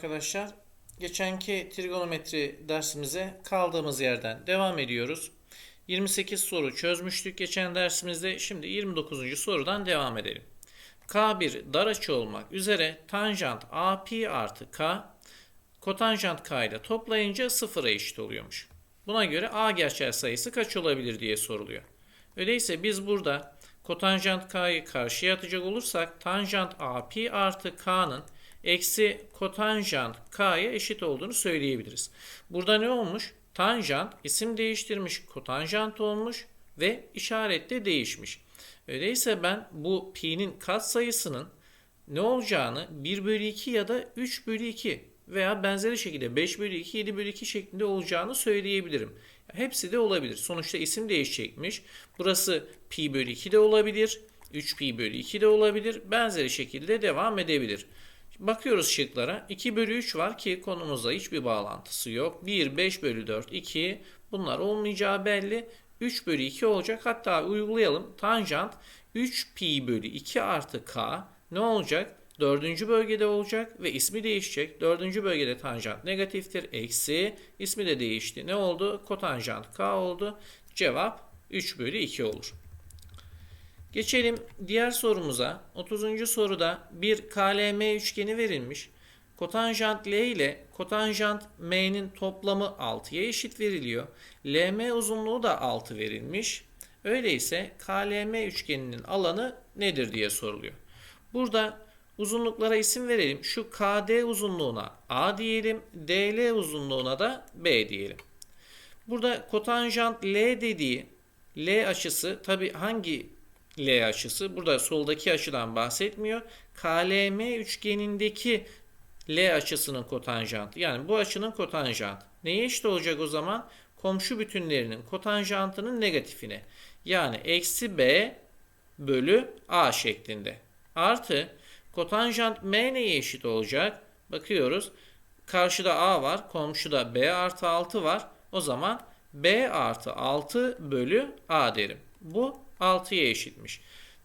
arkadaşlar. Geçenki trigonometri dersimize kaldığımız yerden devam ediyoruz. 28 soru çözmüştük geçen dersimizde. Şimdi 29. sorudan devam edelim. K1 dar açı olmak üzere tanjant AP artı K kotanjant K ile toplayınca sıfıra eşit oluyormuş. Buna göre A gerçel sayısı kaç olabilir diye soruluyor. Öyleyse biz burada kotanjant K'yı karşıya atacak olursak tanjant AP artı K'nın eksi kotanjant K'ya eşit olduğunu söyleyebiliriz. Burada ne olmuş? Tanjant isim değiştirmiş, kotanjant olmuş ve işaret de değişmiş. Öyleyse ben bu pi'nin katsayısının ne olacağını 1 bölü 2 ya da 3 bölü 2 veya benzeri şekilde 5 bölü 2, 7 bölü 2 şeklinde olacağını söyleyebilirim. Hepsi de olabilir. Sonuçta isim değişecekmiş. Burası pi bölü 2 de olabilir. 3 pi bölü 2 de olabilir. Benzeri şekilde devam edebilir. Bakıyoruz şıklara. 2 bölü 3 var ki konumuzla hiçbir bağlantısı yok. 1, 5 bölü 4, 2 bunlar olmayacağı belli. 3 bölü 2 olacak. Hatta uygulayalım. Tanjant 3 pi bölü 2 artı k ne olacak? Dördüncü bölgede olacak ve ismi değişecek. Dördüncü bölgede tanjant negatiftir. Eksi ismi de değişti. Ne oldu? Kotanjant k oldu. Cevap 3 bölü 2 olur. Geçelim diğer sorumuza. 30. soruda bir KLM üçgeni verilmiş. Kotanjant L ile kotanjant M'nin toplamı 6'ya eşit veriliyor. LM uzunluğu da 6 verilmiş. Öyleyse KLM üçgeninin alanı nedir diye soruluyor. Burada uzunluklara isim verelim. Şu KD uzunluğuna A diyelim, DL uzunluğuna da B diyelim. Burada kotanjant L dediği L açısı tabi hangi L açısı? Burada soldaki açıdan bahsetmiyor. KLM üçgenindeki L açısının kotanjantı. Yani bu açının kotanjantı. Neye eşit olacak o zaman? Komşu bütünlerinin kotanjantının negatifine. Yani eksi B bölü A şeklinde. Artı kotanjant M neye eşit olacak? Bakıyoruz. Karşıda A var. Komşuda B artı 6 var. O zaman B artı 6 bölü A derim. Bu 6'ya eşitmiş.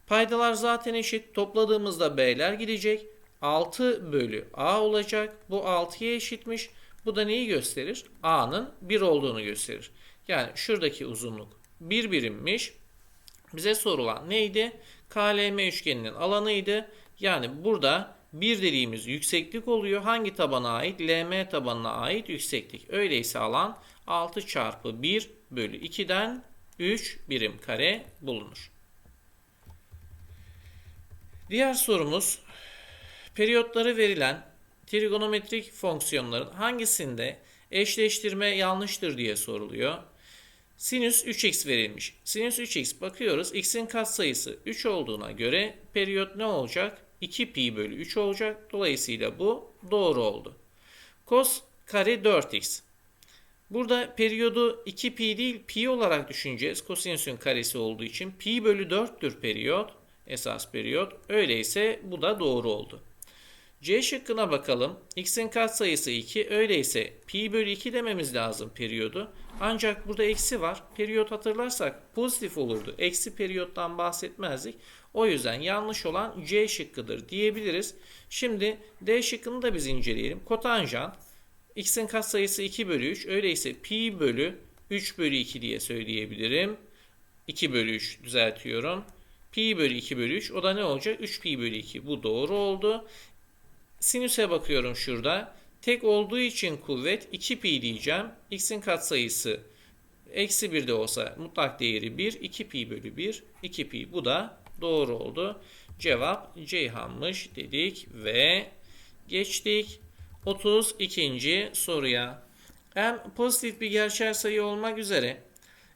Paydalar zaten eşit. Topladığımızda B'ler gidecek. 6 bölü A olacak. Bu 6'ya eşitmiş. Bu da neyi gösterir? A'nın 1 olduğunu gösterir. Yani şuradaki uzunluk 1 birimmiş. Bize sorulan neydi? KLM üçgeninin alanıydı. Yani burada 1 dediğimiz yükseklik oluyor. Hangi tabana ait? LM tabanına ait yükseklik. Öyleyse alan 6 çarpı 1 bölü 2'den 3 birim kare bulunur. Diğer sorumuz periyotları verilen trigonometrik fonksiyonların hangisinde eşleştirme yanlıştır diye soruluyor. Sinüs 3x verilmiş. Sinüs 3x bakıyoruz. x'in katsayısı 3 olduğuna göre periyot ne olacak? 2 pi bölü 3 olacak. Dolayısıyla bu doğru oldu. Kos kare 4x. Burada periyodu 2 pi değil pi olarak düşüneceğiz. Kosinüsün karesi olduğu için pi bölü 4'tür periyot. Esas periyot. Öyleyse bu da doğru oldu. C şıkkına bakalım. X'in katsayısı 2. Öyleyse pi bölü 2 dememiz lazım periyodu. Ancak burada eksi var. Periyot hatırlarsak pozitif olurdu. Eksi periyottan bahsetmezdik. O yüzden yanlış olan C şıkkıdır diyebiliriz. Şimdi D şıkkını da biz inceleyelim. Kotanjant x'in katsayısı 2 bölü 3. Öyleyse pi bölü 3 bölü 2 diye söyleyebilirim. 2 bölü 3 düzeltiyorum. Pi bölü 2 bölü 3. O da ne olacak? 3 pi bölü 2. Bu doğru oldu. Sinüse bakıyorum şurada. Tek olduğu için kuvvet 2 pi diyeceğim. X'in katsayısı eksi 1 de olsa mutlak değeri 1. 2 pi bölü 1. 2 pi. Bu da doğru oldu. Cevap Ceyhan'mış dedik ve geçtik 32. soruya. M pozitif bir gerçel sayı olmak üzere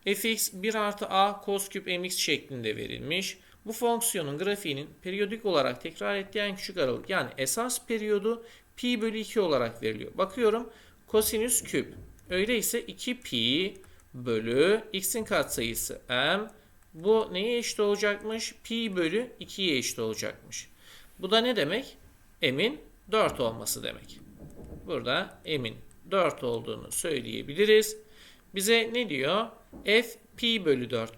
fx 1 artı a cos küp mx şeklinde verilmiş. Bu fonksiyonun grafiğinin periyodik olarak tekrar ettiği en küçük aralık yani esas periyodu pi bölü 2 olarak veriliyor. Bakıyorum kosinüs küp. Öyleyse 2 pi bölü x'in katsayısı m. Bu neye eşit olacakmış? Pi bölü 2'ye eşit olacakmış. Bu da ne demek? M'in 4 olması demek. Burada M'in 4 olduğunu söyleyebiliriz. Bize ne diyor? F pi bölü 4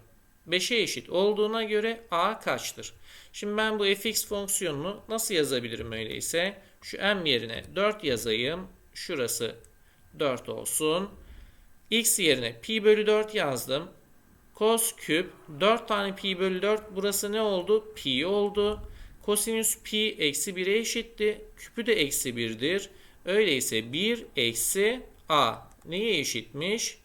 5'e eşit olduğuna göre a kaçtır? Şimdi ben bu fx fonksiyonunu nasıl yazabilirim öyleyse? Şu m yerine 4 yazayım. Şurası 4 olsun. x yerine pi bölü 4 yazdım. Cos küp 4 tane pi bölü 4 burası ne oldu? Pi oldu. Kosinüs pi eksi 1'e eşitti. Küpü de eksi 1'dir. Öyleyse 1 eksi a neye eşitmiş?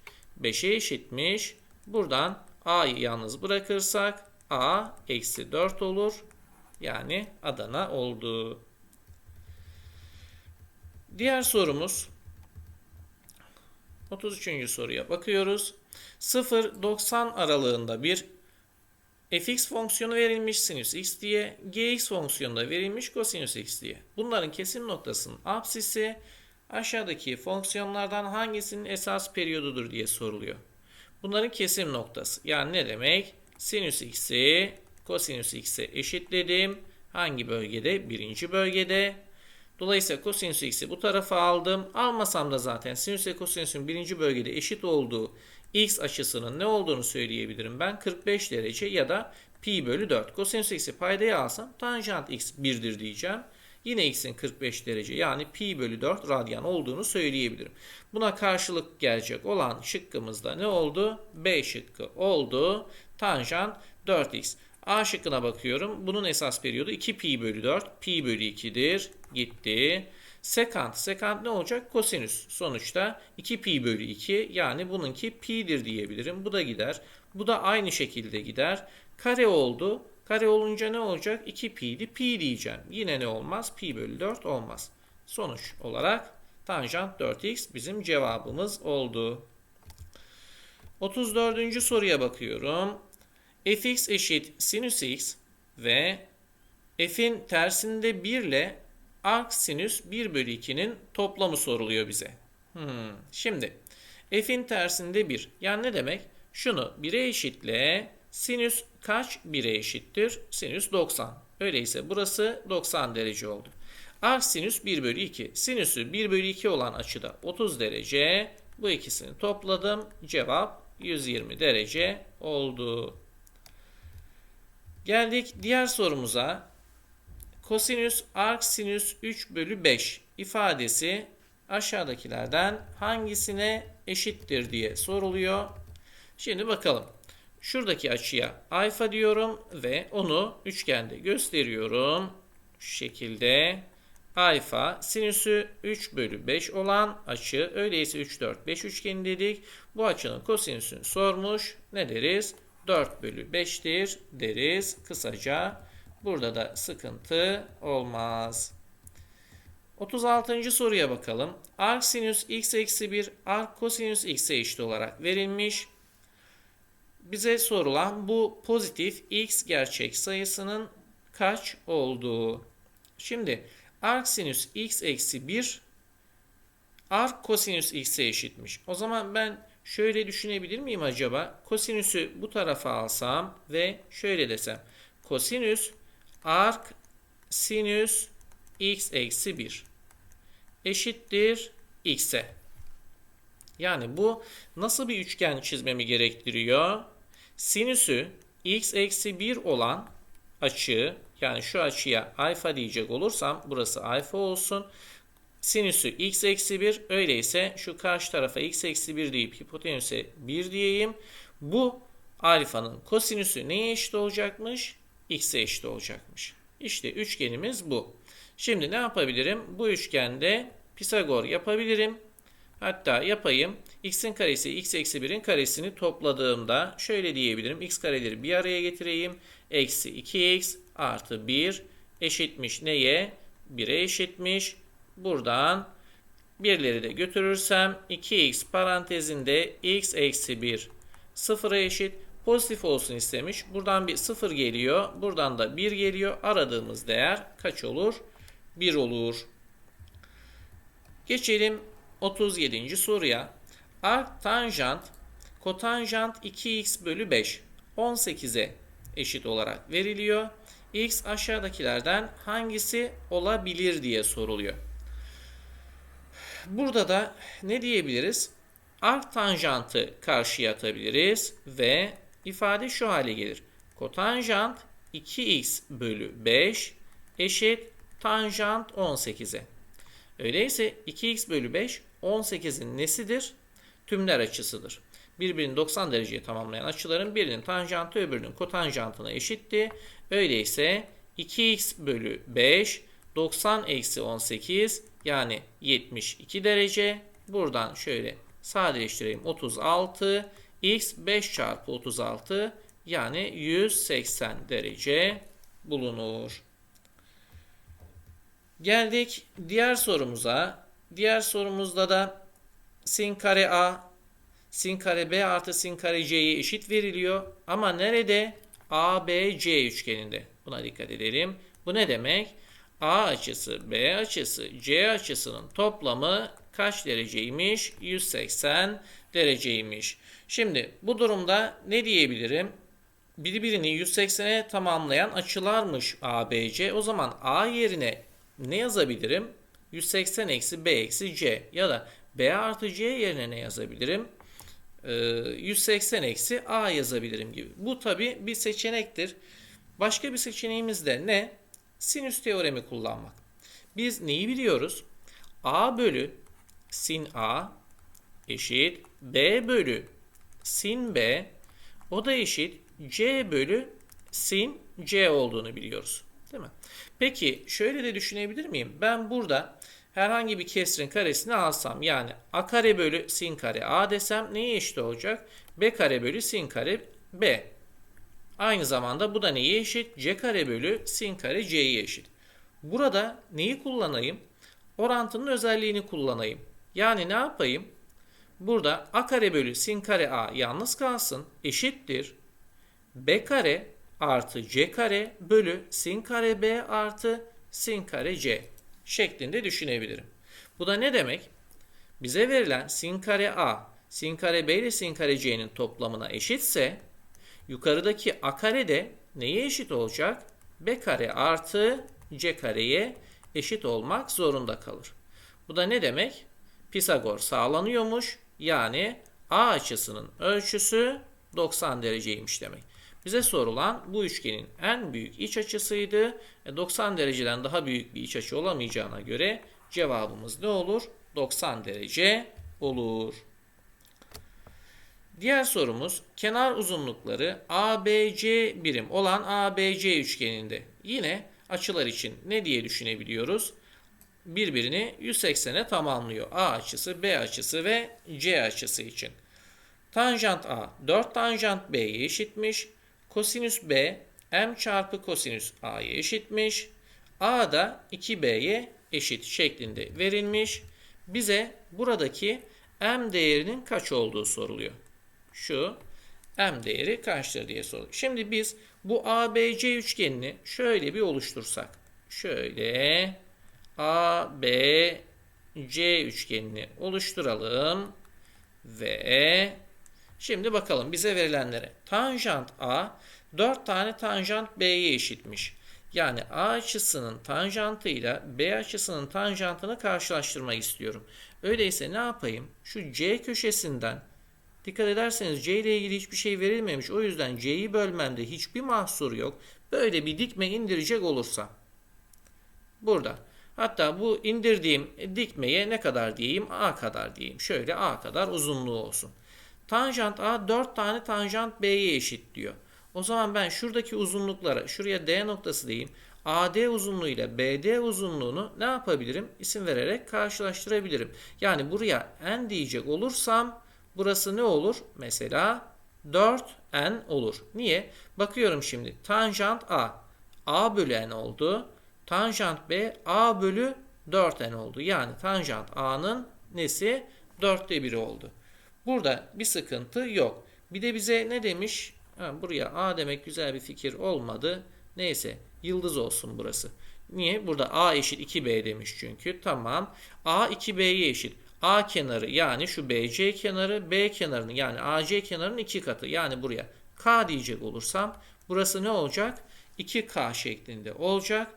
5'e eşitmiş. Buradan a'yı yalnız bırakırsak a eksi 4 olur. Yani Adana oldu. Diğer sorumuz 33. soruya bakıyoruz. 0-90 aralığında bir fx fonksiyonu verilmiş sinüs x diye, gx fonksiyonu da verilmiş kosinüs x diye. Bunların kesim noktasının apsisi aşağıdaki fonksiyonlardan hangisinin esas periyodudur diye soruluyor. Bunların kesim noktası. Yani ne demek? Sinüs x'i kosinüs x'e eşitledim. Hangi bölgede? Birinci bölgede. Dolayısıyla kosinüs x'i bu tarafa aldım. Almasam da zaten sinüs ve kosinüsün birinci bölgede eşit olduğu x açısının ne olduğunu söyleyebilirim. Ben 45 derece ya da pi bölü 4. Kosinüs x'i paydaya alsam tanjant x 1'dir diyeceğim. Yine x'in 45 derece yani pi bölü 4 radyan olduğunu söyleyebilirim. Buna karşılık gelecek olan şıkkımızda ne oldu? B şıkkı oldu. Tanjant 4x. A şıkkına bakıyorum. Bunun esas periyodu 2 pi bölü 4. Pi bölü 2'dir. Gitti. Sekant. Sekant ne olacak? Kosinüs. Sonuçta 2 pi bölü 2 yani bununki pi'dir diyebilirim. Bu da gider. Bu da aynı şekilde gider. Kare oldu. Kare olunca ne olacak? 2 pi'di. Pi diyeceğim. Yine ne olmaz? Pi bölü 4 olmaz. Sonuç olarak tanjant 4x bizim cevabımız oldu. 34. soruya bakıyorum fx eşit sinüs x ve f'in tersinde 1 ile arc sinüs 1 bölü 2'nin toplamı soruluyor bize. Hmm. Şimdi f'in tersinde 1. Yani ne demek? Şunu 1'e eşitle sinüs kaç 1'e eşittir? Sinüs 90. Öyleyse burası 90 derece oldu. Arc sinüs 1 bölü 2. Sinüsü 1 bölü 2 olan açıda 30 derece. Bu ikisini topladım. Cevap 120 derece oldu. Geldik diğer sorumuza. Kosinüs arc sinüs 3 bölü 5 ifadesi aşağıdakilerden hangisine eşittir diye soruluyor. Şimdi bakalım. Şuradaki açıya alfa diyorum ve onu üçgende gösteriyorum. Şu şekilde alfa sinüsü 3 bölü 5 olan açı öyleyse 3 4 5 üçgeni dedik. Bu açının kosinüsünü sormuş. Ne deriz? 4 bölü 5'tir deriz kısaca. Burada da sıkıntı olmaz. 36. soruya bakalım. Arc sinüs x eksi 1 arc kosinüs x'e eşit olarak verilmiş. Bize sorulan bu pozitif x gerçek sayısının kaç olduğu. Şimdi arc sinüs x eksi 1 arc kosinüs x'e eşitmiş. O zaman ben Şöyle düşünebilir miyim acaba? Kosinüsü bu tarafa alsam ve şöyle desem. Kosinüs arc sinüs x eksi 1 eşittir x'e. Yani bu nasıl bir üçgen çizmemi gerektiriyor? Sinüsü x eksi 1 olan açı yani şu açıya alfa diyecek olursam burası alfa olsun sinüsü x eksi 1 öyleyse şu karşı tarafa x eksi 1 deyip hipotenüse 1 diyeyim. Bu alfanın kosinüsü neye eşit olacakmış? x'e eşit olacakmış. İşte üçgenimiz bu. Şimdi ne yapabilirim? Bu üçgende Pisagor yapabilirim. Hatta yapayım. x'in karesi x eksi 1'in karesini topladığımda şöyle diyebilirim. x kareleri bir araya getireyim. Eksi 2x artı 1 eşitmiş neye? 1'e eşitmiş. Buradan birleri de götürürsem 2x parantezinde x eksi 1 sıfıra eşit pozitif olsun istemiş. Buradan bir sıfır geliyor. Buradan da 1 geliyor. Aradığımız değer kaç olur? 1 olur. Geçelim 37. soruya. Arc tanjant kotanjant 2x bölü 5 18'e eşit olarak veriliyor. x aşağıdakilerden hangisi olabilir diye soruluyor. Burada da ne diyebiliriz? Arc tanjantı karşıya atabiliriz ve ifade şu hale gelir. Kotanjant 2x bölü 5 eşit tanjant 18'e. Öyleyse 2x bölü 5 18'in nesidir? Tümler açısıdır. Birbirini 90 dereceye tamamlayan açıların birinin tanjantı öbürünün kotanjantına eşitti. Öyleyse 2x bölü 5 90 eksi 18 yani 72 derece. Buradan şöyle sadeleştireyim 36 x 5 çarpı 36 yani 180 derece bulunur. Geldik diğer sorumuza. Diğer sorumuzda da sin kare a sin kare b artı sin kare c'ye eşit veriliyor. Ama nerede? a b c üçgeninde. Buna dikkat edelim. Bu ne demek? A açısı, B açısı, C açısının toplamı kaç dereceymiş? 180 dereceymiş. Şimdi bu durumda ne diyebilirim? Birbirini 180'e tamamlayan açılarmış ABC. O zaman A yerine ne yazabilirim? 180 eksi B eksi C ya da B artı C yerine ne yazabilirim? Ee, 180 eksi A yazabilirim gibi. Bu tabi bir seçenektir. Başka bir seçeneğimiz de ne? Sinüs teoremi kullanmak. Biz neyi biliyoruz? A bölü sin A eşit B bölü sin B o da eşit C bölü sin C olduğunu biliyoruz. Değil mi? Peki şöyle de düşünebilir miyim? Ben burada herhangi bir kesrin karesini alsam yani a kare bölü sin kare a desem neye eşit olacak? b kare bölü sin kare b. Aynı zamanda bu da neye eşit? c kare bölü sin kare c'ye eşit. Burada neyi kullanayım? Orantının özelliğini kullanayım. Yani ne yapayım? Burada a kare bölü sin kare a yalnız kalsın eşittir. b kare artı c kare bölü sin kare b artı sin kare c şeklinde düşünebilirim. Bu da ne demek? Bize verilen sin kare a, sin kare b ile sin kare c'nin toplamına eşitse yukarıdaki a kare de neye eşit olacak? b kare artı c kareye eşit olmak zorunda kalır. Bu da ne demek? Pisagor sağlanıyormuş. Yani a açısının ölçüsü 90 dereceymiş demek. Bize sorulan bu üçgenin en büyük iç açısıydı. 90 E, dereceden daha büyük bir iç açı olamayacağına göre cevabımız ne olur? 90 derece olur. Diğer sorumuz kenar uzunlukları ABC birim olan ABC üçgeninde. Yine açılar için ne diye düşünebiliyoruz? Birbirini 180'e tamamlıyor. A açısı, B açısı ve C açısı için. Tanjant A 4 tanjant B'ye eşitmiş. Kosinüs B m çarpı kosinüs A'ya eşitmiş. A da 2B'ye eşit şeklinde verilmiş. Bize buradaki m değerinin kaç olduğu soruluyor. Şu m değeri kaçtır diye soruluyor. Şimdi biz bu ABC üçgenini şöyle bir oluştursak. Şöyle ABC üçgenini oluşturalım ve Şimdi bakalım bize verilenlere. Tanjant A 4 tane tanjant B'ye eşitmiş. Yani A açısının tanjantıyla B açısının tanjantını karşılaştırmayı istiyorum. Öyleyse ne yapayım? Şu C köşesinden dikkat ederseniz C ile ilgili hiçbir şey verilmemiş. O yüzden C'yi bölmemde hiçbir mahsur yok. Böyle bir dikme indirecek olursa. Burada. Hatta bu indirdiğim dikmeye ne kadar diyeyim? A kadar diyeyim. Şöyle A kadar uzunluğu olsun. Tanjant A 4 tane tanjant B'ye eşit diyor. O zaman ben şuradaki uzunluklara, şuraya D noktası diyeyim. AD uzunluğu ile BD uzunluğunu ne yapabilirim? İsim vererek karşılaştırabilirim. Yani buraya n diyecek olursam burası ne olur? Mesela 4n olur. Niye? Bakıyorum şimdi. Tanjant A. A bölü n oldu. Tanjant B A bölü 4n oldu. Yani tanjant A'nın nesi? 4'te 1'i oldu. Burada bir sıkıntı yok. Bir de bize ne demiş? Ha, buraya A demek güzel bir fikir olmadı. Neyse yıldız olsun burası. Niye? Burada A eşit 2B demiş çünkü. Tamam. A 2B'ye eşit. A kenarı yani şu BC kenarı B kenarının yani AC kenarının iki katı. Yani buraya K diyecek olursam burası ne olacak? 2K şeklinde olacak.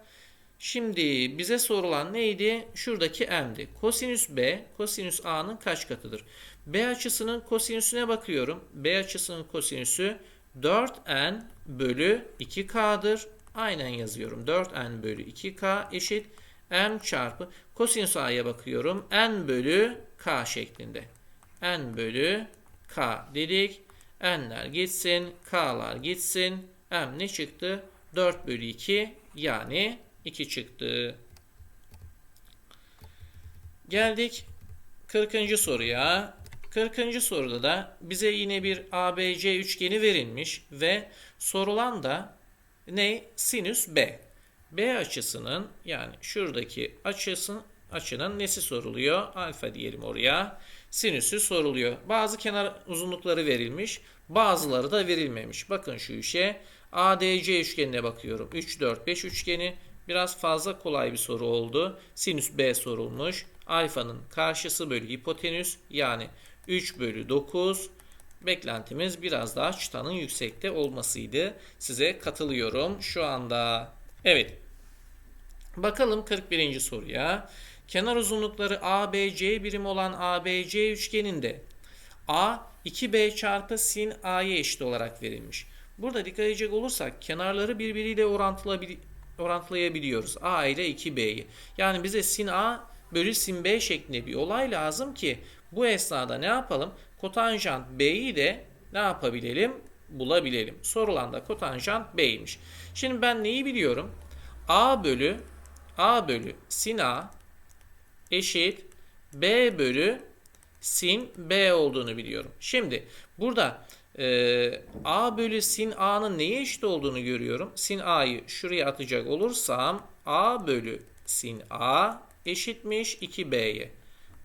Şimdi bize sorulan neydi? Şuradaki m'di. Kosinüs B, kosinüs A'nın kaç katıdır? B açısının kosinüsüne bakıyorum. B açısının kosinüsü 4n bölü 2k'dır. Aynen yazıyorum. 4n bölü 2k eşit m çarpı kosinüs a'ya bakıyorum. n bölü k şeklinde. n bölü k dedik. n'ler gitsin. k'lar gitsin. m ne çıktı? 4 bölü 2 yani 2 çıktı. Geldik 40. soruya. 40. soruda da bize yine bir ABC üçgeni verilmiş ve sorulan da ne? Sinüs B. B açısının yani şuradaki açısının açının nesi soruluyor? Alfa diyelim oraya. Sinüsü soruluyor. Bazı kenar uzunlukları verilmiş, bazıları da verilmemiş. Bakın şu işe. ADC üçgenine bakıyorum. 3 4 5 üçgeni biraz fazla kolay bir soru oldu. Sinüs B sorulmuş. Alfanın karşısı bölü hipotenüs yani 3 bölü 9. Beklentimiz biraz daha çıtanın yüksekte olmasıydı. Size katılıyorum şu anda. Evet. Bakalım 41. soruya. Kenar uzunlukları ABC birim olan ABC üçgeninde A 2B çarpı sin A'ya eşit olarak verilmiş. Burada dikkat edecek olursak kenarları birbiriyle orantılayabiliyoruz. A ile 2B'yi. Yani bize sin A bölü sin B şeklinde bir olay lazım ki bu esnada ne yapalım? Kotanjant B'yi de ne yapabilelim? Bulabilelim. Sorulan da kotanjant B'ymiş. Şimdi ben neyi biliyorum? A bölü A bölü sin A eşit B bölü sin B olduğunu biliyorum. Şimdi burada e, A bölü sin A'nın neye eşit olduğunu görüyorum. Sin A'yı şuraya atacak olursam A bölü sin A eşitmiş 2B'ye.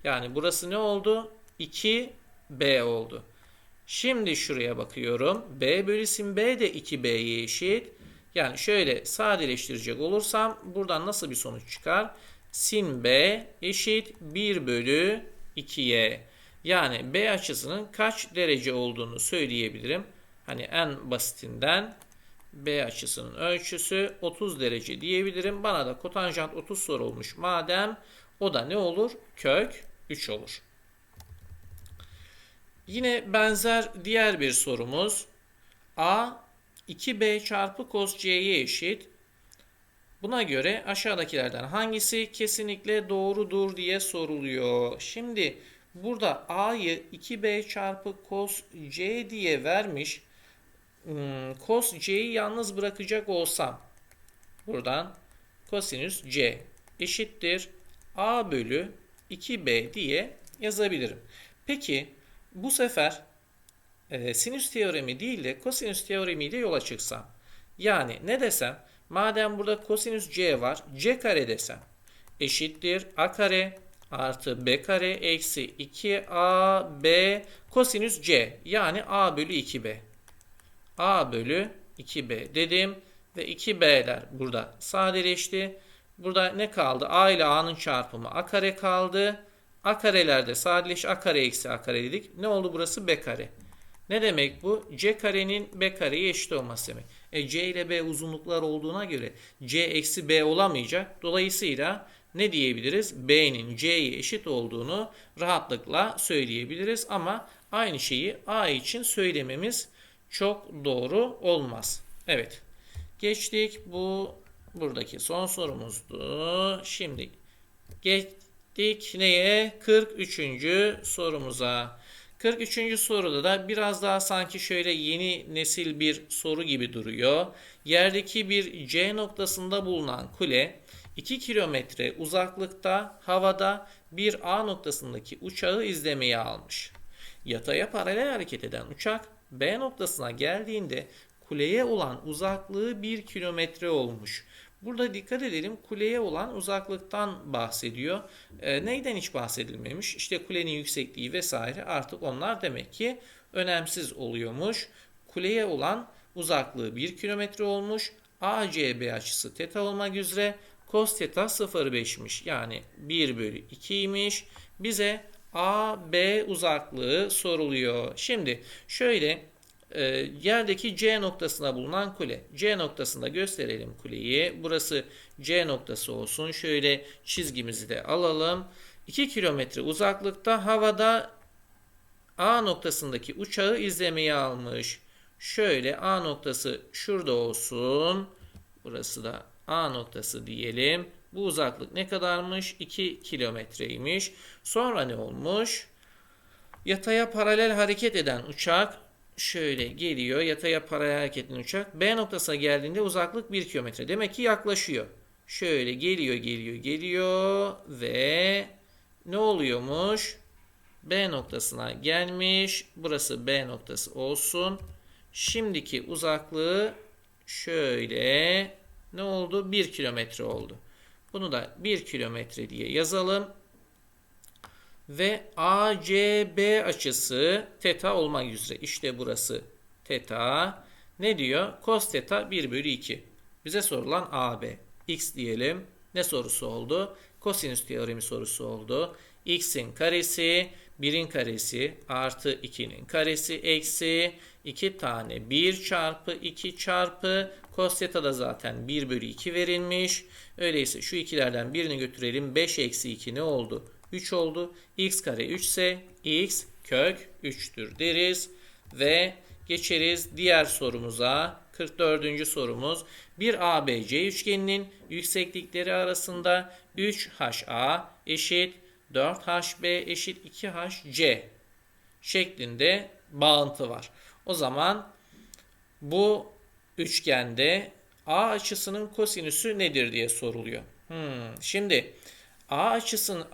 Yani burası ne oldu? 2B oldu. Şimdi şuraya bakıyorum. B bölü sin B de 2B'ye eşit. Yani şöyle sadeleştirecek olursam buradan nasıl bir sonuç çıkar? Sin B eşit 1 bölü 2Y. Yani B açısının kaç derece olduğunu söyleyebilirim. Hani en basitinden B açısının ölçüsü 30 derece diyebilirim. Bana da kotanjant 30 sorulmuş madem o da ne olur? Kök 3 olur. Yine benzer diğer bir sorumuz. A 2B çarpı cos C'ye eşit. Buna göre aşağıdakilerden hangisi kesinlikle doğrudur diye soruluyor. Şimdi burada A'yı 2B çarpı cos C diye vermiş. Hmm, cos C'yi yalnız bırakacak olsam buradan kosinüs C eşittir A bölü 2B diye yazabilirim. Peki bu sefer e, sinüs teoremi değil de kosinüs teoremiyle yola çıksam. Yani ne desem? Madem burada kosinüs C var. C kare desem. Eşittir A kare artı B kare eksi 2AB kosinüs C. Yani A bölü 2B. A bölü 2B dedim. Ve 2B'ler burada sadeleşti. Burada ne kaldı? A ile A'nın çarpımı A kare kaldı. A karelerde sadeleş A kare eksi A kare dedik. Ne oldu burası? B kare. Ne demek bu? C karenin B kareye eşit olması demek. E, C ile B uzunluklar olduğuna göre C eksi B olamayacak. Dolayısıyla ne diyebiliriz? B'nin C'ye eşit olduğunu rahatlıkla söyleyebiliriz. Ama aynı şeyi A için söylememiz çok doğru olmaz. Evet. Geçtik. Bu buradaki son sorumuzdu. Şimdi geçtik neye? 43. sorumuza. 43. soruda da biraz daha sanki şöyle yeni nesil bir soru gibi duruyor. Yerdeki bir C noktasında bulunan kule 2 kilometre uzaklıkta havada bir A noktasındaki uçağı izlemeye almış. Yataya paralel hareket eden uçak B noktasına geldiğinde kuleye olan uzaklığı 1 kilometre olmuş. Burada dikkat edelim kuleye olan uzaklıktan bahsediyor. E, neyden hiç bahsedilmemiş? İşte kulenin yüksekliği vesaire artık onlar demek ki önemsiz oluyormuş. Kuleye olan uzaklığı 1 kilometre olmuş. ACB açısı teta olmak üzere cos teta 0,5'miş. Yani 1 bölü 2'ymiş. Bize AB uzaklığı soruluyor. Şimdi şöyle e, yerdeki C noktasına bulunan kule. C noktasında gösterelim kuleyi. Burası C noktası olsun. Şöyle çizgimizi de alalım. 2 kilometre uzaklıkta havada A noktasındaki uçağı izlemeye almış. Şöyle A noktası şurada olsun. Burası da A noktası diyelim. Bu uzaklık ne kadarmış? 2 kilometreymiş. Sonra ne olmuş? Yataya paralel hareket eden uçak şöyle geliyor. Yataya paralel hareket eden uçak B noktasına geldiğinde uzaklık 1 kilometre. Demek ki yaklaşıyor. Şöyle geliyor, geliyor, geliyor ve ne oluyormuş? B noktasına gelmiş. Burası B noktası olsun. Şimdiki uzaklığı şöyle ne oldu? 1 kilometre oldu. Bunu da 1 kilometre diye yazalım. Ve ACB açısı teta olmak üzere. İşte burası teta. Ne diyor? Cos teta 1 bölü 2. Bize sorulan AB. X diyelim. Ne sorusu oldu? Kosinüs teoremi sorusu oldu. X'in karesi 1'in karesi artı 2'nin karesi eksi 2 tane 1 çarpı 2 çarpı cos theta da zaten 1 bölü 2 verilmiş. Öyleyse şu ikilerden birini götürelim. 5 eksi 2 ne oldu? 3 oldu. x kare 3 ise x kök 3'tür deriz. Ve geçeriz diğer sorumuza. 44. sorumuz. Bir ABC üçgeninin yükseklikleri arasında 3HA eşit 4HB eşit 2HC şeklinde bağıntı var. O zaman bu üçgende A açısının kosinüsü nedir diye soruluyor. Hmm, şimdi A açısının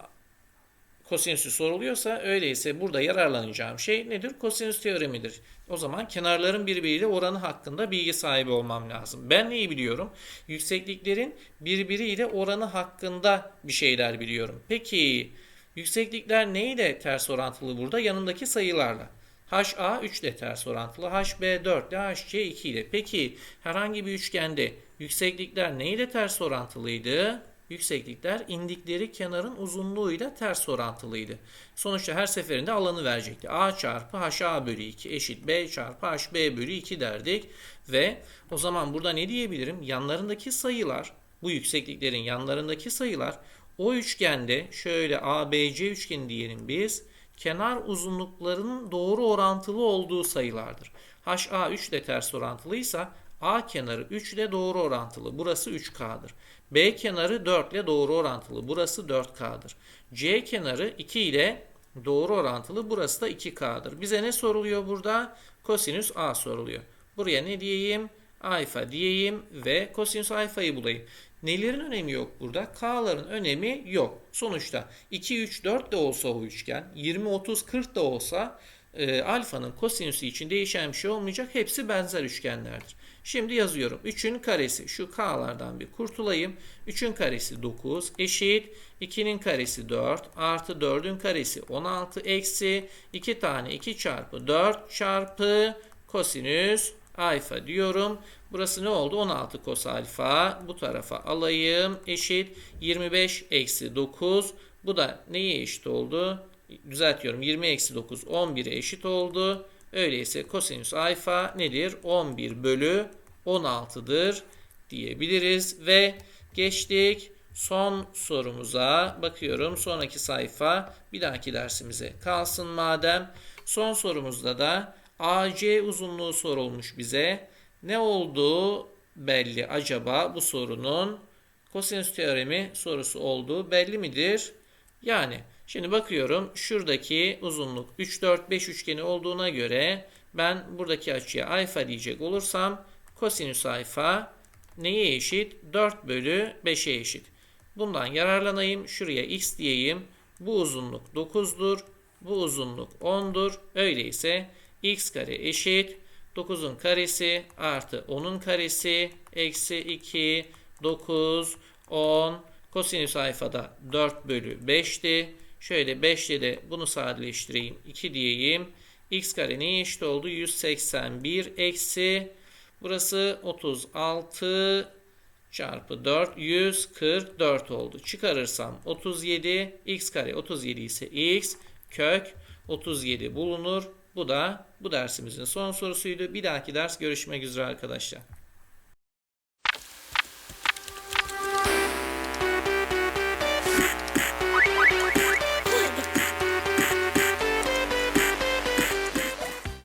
kosinüsü soruluyorsa öyleyse burada yararlanacağım şey nedir? Kosinüs teoremidir. O zaman kenarların birbiriyle oranı hakkında bilgi sahibi olmam lazım. Ben neyi biliyorum? Yüksekliklerin birbiriyle oranı hakkında bir şeyler biliyorum. Peki yükseklikler neyle ters orantılı burada? Yanındaki sayılarla. HA 3 ile ters orantılı, HB 4 ile, HC 2 ile. Peki herhangi bir üçgende yükseklikler neyle ters orantılıydı? Yükseklikler indikleri kenarın uzunluğuyla ters orantılıydı. Sonuçta her seferinde alanı verecekti. A çarpı HA bölü 2 eşit B çarpı HB bölü 2 derdik. Ve o zaman burada ne diyebilirim? Yanlarındaki sayılar, bu yüksekliklerin yanlarındaki sayılar o üçgende şöyle ABC üçgeni diyelim biz kenar uzunluklarının doğru orantılı olduğu sayılardır. HA 3 ile ters orantılıysa A kenarı 3 ile doğru orantılı. Burası 3K'dır. B kenarı 4 ile doğru orantılı. Burası 4K'dır. C kenarı 2 ile doğru orantılı. Burası da 2K'dır. Bize ne soruluyor burada? Kosinüs A soruluyor. Buraya ne diyeyim? Alfa diyeyim ve kosinüs alfayı bulayım. Nelerin önemi yok burada? K'ların önemi yok. Sonuçta 2, 3, 4 de olsa o üçgen, 20, 30, 40 da olsa e, alfanın kosinüsü için değişen bir şey olmayacak. Hepsi benzer üçgenlerdir. Şimdi yazıyorum. 3'ün karesi şu k'lardan bir kurtulayım. 3'ün karesi 9 eşit 2'nin karesi 4 artı 4'ün karesi 16 eksi 2 tane 2 çarpı 4 çarpı kosinüs alfa diyorum. Burası ne oldu? 16 kos alfa. Bu tarafa alayım. Eşit 25 eksi 9. Bu da neye eşit oldu? Düzeltiyorum. 20 eksi 9 11'e eşit oldu. Öyleyse kosinüs alfa nedir? 11 bölü 16'dır diyebiliriz. Ve geçtik son sorumuza. Bakıyorum sonraki sayfa bir dahaki dersimize kalsın madem. Son sorumuzda da AC uzunluğu sorulmuş bize. Ne olduğu belli acaba bu sorunun kosinüs teoremi sorusu olduğu belli midir? Yani şimdi bakıyorum şuradaki uzunluk 3 4 5 üçgeni olduğuna göre ben buradaki açıya alfa diyecek olursam kosinüs alfa neye eşit? 4 bölü 5'e eşit. Bundan yararlanayım. Şuraya x diyeyim. Bu uzunluk 9'dur. Bu uzunluk 10'dur. Öyleyse x kare eşit 9'un karesi artı 10'un karesi eksi 2 9 10 kosinüs alfada 4 bölü 5'ti. Şöyle 5 ile de bunu sadeleştireyim. 2 diyeyim. x kare neye eşit oldu? 181 eksi burası 36 çarpı 4 144 oldu. Çıkarırsam 37 x kare 37 ise x kök 37 bulunur. Bu da bu dersimizin son sorusuydu. Bir dahaki ders görüşmek üzere arkadaşlar.